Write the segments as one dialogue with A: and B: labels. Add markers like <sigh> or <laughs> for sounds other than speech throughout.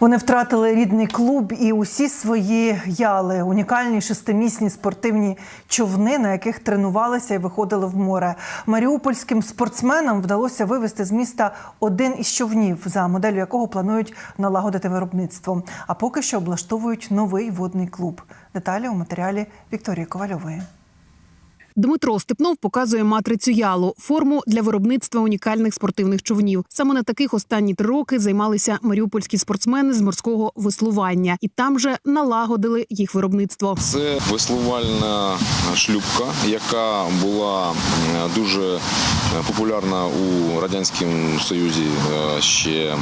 A: Вони втратили рідний клуб і усі свої яли, унікальні шестимісні спортивні човни, на яких тренувалися і виходили в море. Маріупольським спортсменам вдалося вивезти з міста один із човнів, за моделлю якого планують налагодити виробництво. А поки що облаштовують новий водний клуб. Деталі у матеріалі Вікторії Ковальової.
B: Дмитро Степнов показує матрицю ялу форму для виробництва унікальних спортивних човнів. Саме на таких останні три роки займалися маріупольські спортсмени з морського веслування, і там же налагодили їх виробництво.
C: Це веслувальна шлюпка, яка була дуже е, популярна у радянському союзі е, ще, е,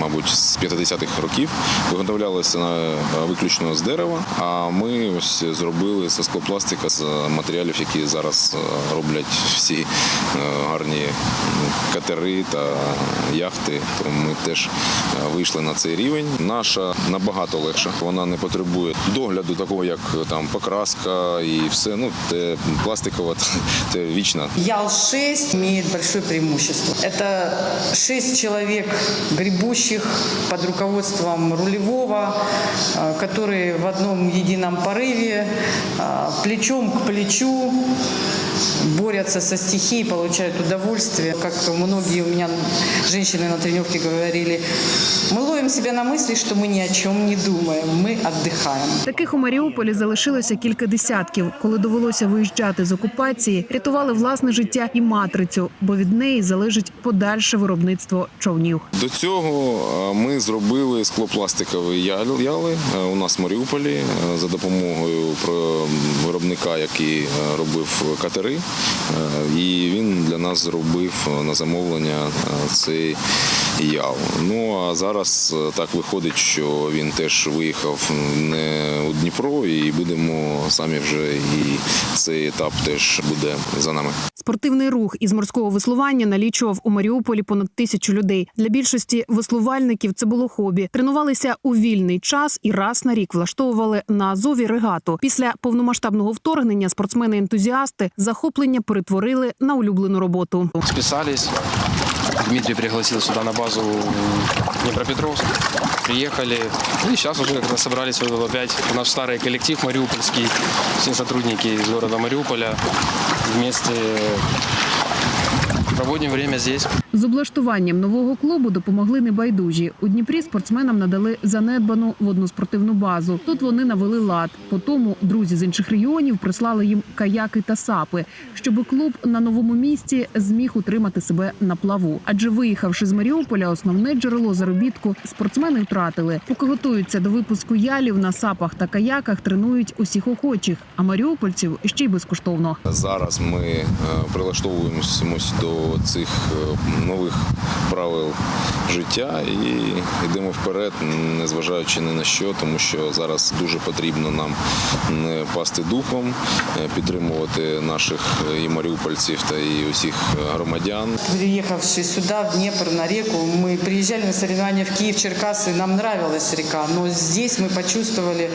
C: мабуть, з 50-х років. Виготовлялася е, виключно з дерева. А ми ось зробили з склопластика з матеріалів, які зараз е, роблять всі е, гарні м, катери та яхти. То ми теж е, вийшли на цей рівень. Наша набагато легша. Вона не потребує догляду такого, як е, там покраска і все. Ну те пластикова, <laughs> це вічна.
D: Ял-6 имеет большое преимущество. Это шесть человек гребущих под руководством рулевого, э, которые в одном едином порыве, э, плечом к плечу борются со стихией, получают удовольствие. Как многие у меня женщины на тренировке говорили, мы ловим себя на мысли, что мы ни о чем не думаем, мы отдыхаем.
B: Таких у Маріуполі залишилося кілька десятків. Коли довелося виїжджати з окупації, рятували власне життя і матрицю, бо від неї залежить подальше виробництво човнів.
C: До цього е, ми зробили склопластикові яли яли, е, у нас в Маріуполі е, за допомогою про- виробника, який е, робив катери. Е, І він для нас зробив е, на замовлення е, цей ял. Ну а зараз так виходить, що він теж виїхав не у Дніпро, і будемо самі вже і цей етап теж буде за нами.
B: Спортивний рух із морського веслування налічував у Маріуполі понад тисячу людей. Для більшості веслувальників це було хобі. Тренувалися у вільний час і раз на рік влаштовували на Азові регату. Після повномасштабного вторгнення спортсмени-ентузіасти захоплення перетворили на улюблену роботу.
E: Списались. Дмитрий пригласил сюда на базу в Днепропетровск. Приехали. И сейчас уже когда собрались опять наш старый коллектив мариупольский, все сотрудники из города Мариуполя вместе проводим время здесь.
B: З облаштуванням нового клубу допомогли небайдужі. У Дніпрі спортсменам надали занедбану водну спортивну базу. Тут вони навели лад. По тому друзі з інших регіонів прислали їм каяки та сапи, щоб клуб на новому місці зміг утримати себе на плаву. Адже виїхавши з Маріуполя, основне джерело заробітку спортсмени втратили. Поки готуються до випуску ялів на сапах та каяках, тренують усіх охочих, а маріупольців ще й безкоштовно.
C: Зараз ми е, прилаштовуємося до цих е, нових правил життя і йдемо вперед, незважаючи ні на що, тому що зараз дуже потрібно нам не пасти духом, е, підтримувати наших е, і маріупольців та і усіх е, громадян.
D: Приехавшие сюда, в Днепр, на реку, мы приезжали на соревнования в Киев, Черкасы, нам нравилась река, но здесь мы почувствовали,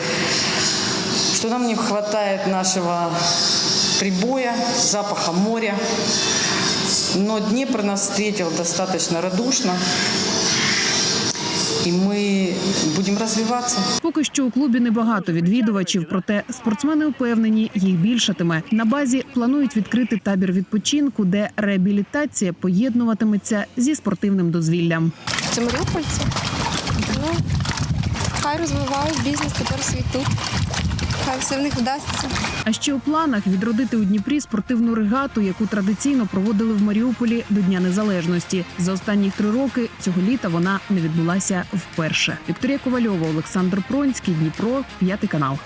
D: что нам не хватает нашего прибоя, запаха моря. Но Днепр нас встретил достаточно радушно, и мы будем развиваться.
B: Поки що у клубі небагато відвідувачів, проте спортсмени впевнені, їх більшатиме. На базі планують відкрити табір відпочинку, де реабілітація поєднуватиметься зі спортивним дозвіллям.
F: Це маріупольці. Ну, хай розвивають бізнес, тепер свій тут. Хай все в них вдасться.
B: А ще у планах відродити у Дніпрі спортивну регату, яку традиційно проводили в Маріуполі до Дня Незалежності. За останні три роки цього літа вона не відбулася вперше. Вікторія Ковальова, Олександр Пронський, Дніпро, п'ятий канал.